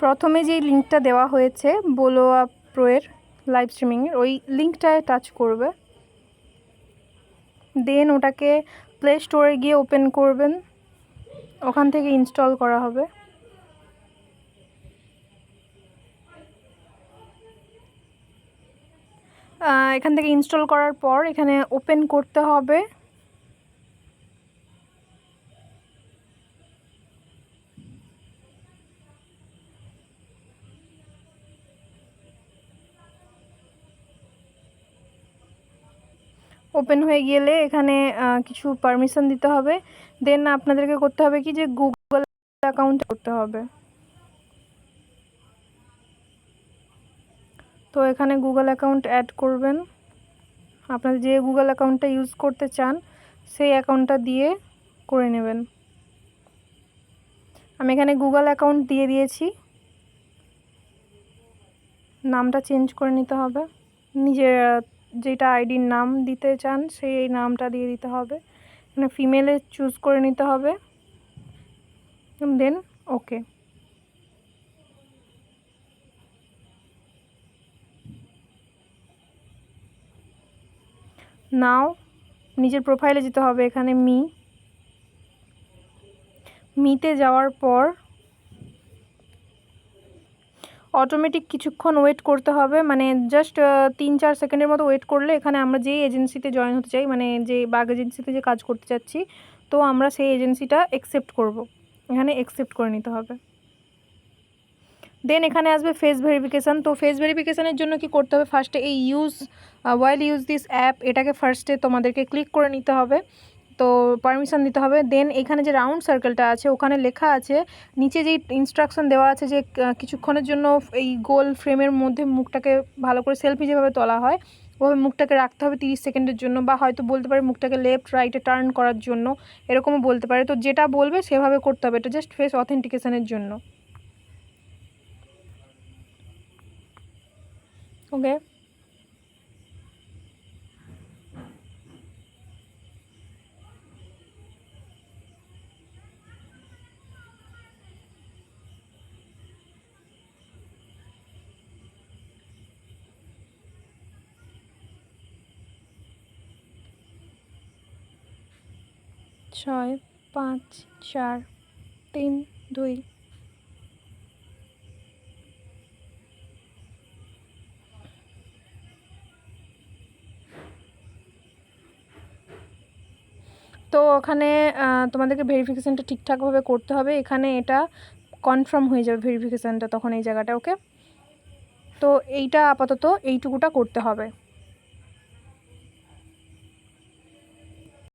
প্রথমে যেই লিঙ্কটা দেওয়া হয়েছে, বোলোয়া প্রোয়ের লাইভ স্ট্রিমিংয়ের ওই লিঙ্কটায় টাচ করবে। দেন ওটাকে প্লে স্টোরে গিয়ে ওপেন করবেন। ওখান থেকে ইনস্টল করা হবে। এখান থেকে ইনস্টল করার পর এখানে ওপেন করতে হবে। ওপেন হয়ে গেলে এখানে কিছু পারমিশন দিতে হবে। দেন আপনাদেরকে করতে হবে কি যে গুগল অ্যাকাউন্ট করতে হবে। তো এখানে গুগল অ্যাকাউন্ট অ্যাড করবেন। আপনার যে গুগল অ্যাকাউন্টটা ইউজ করতে চান, সেই অ্যাকাউন্টটা দিয়ে করে নেবেন। আমি এখানে গুগল অ্যাকাউন্ট দিয়ে দিয়েছি। নামটা চেঞ্জ করে নিতে হবে। নিজের যেটা আইডির নাম দিতে চান, সেই এই নামটা দিয়ে দিতে হবে। এখানে ফিমেলে চুজ করে নিতে হবে। দেন ওকে নাও নিজের প্রোফাইলে যেতে হবে এখানে মি মিতে যাওয়ার পর অটোমেটিক কিছুক্ষণ ওয়েট করতে হবে। মানে জাস্ট তিন চার সেকেন্ডের মতো ওয়েট করলে এখানে আমরা যেই এজেন্সিতে জয়েন হতে চাই মানে যে বাঘ এজেন্সিতে যে কাজ করতে চাচ্ছি, তো আমরা সেই এজেন্সিটা অ্যাকসেপ্ট করব। এখানে অ্যাকসেপ্ট করে নিতে হবে। দেন এখানে আসবে ফেস ভেরিফিকেশান তো ফেস ভেরিফিকেশানের জন্য কি করতে হবে? ফার্স্টে এই use while use this app এটাকে ফার্স্টে তোমাদেরকে ক্লিক করে নিতে হবে। তো পারমিশন দিতে হবে। দেন এখানে যে রাউন্ড সার্কেলটা আছে, ওখানে লেখা আছে, নিচে যেই ইনস্ট্রাকশন দেওয়া আছে যে কিছুক্ষণের জন্য এই গোল ফ্রেমের মধ্যে মুখটাকে ভালো করে সেলফি যেভাবে তোলা হয়, ওভাবে মুখটাকে রাখতে হবে তিরিশ সেকেন্ডের জন্য বা হয়তো বলতে পারে মুখটাকে লেফট রাইটে টার্ন করার জন্য, এরকমও বলতে পারে। তো যেটা বলবে সেভাবে করতে হবে। এটা জাস্ট ফেস অথেন্টিকেশনের জন্য। ওকে ছয়, পাঁচ, চার, তিন, দুই। তো ওখানে তোমাদেরকে ভেরিফিকেশানটা ঠিকঠাকভাবে করতে হবে। এখানে এটা কনফার্ম হয়ে যাবে ভেরিফিকেশানটা তখন এই জায়গাটা ওকে তো এইটা আপাতত এইটুকুটা করতে হবে।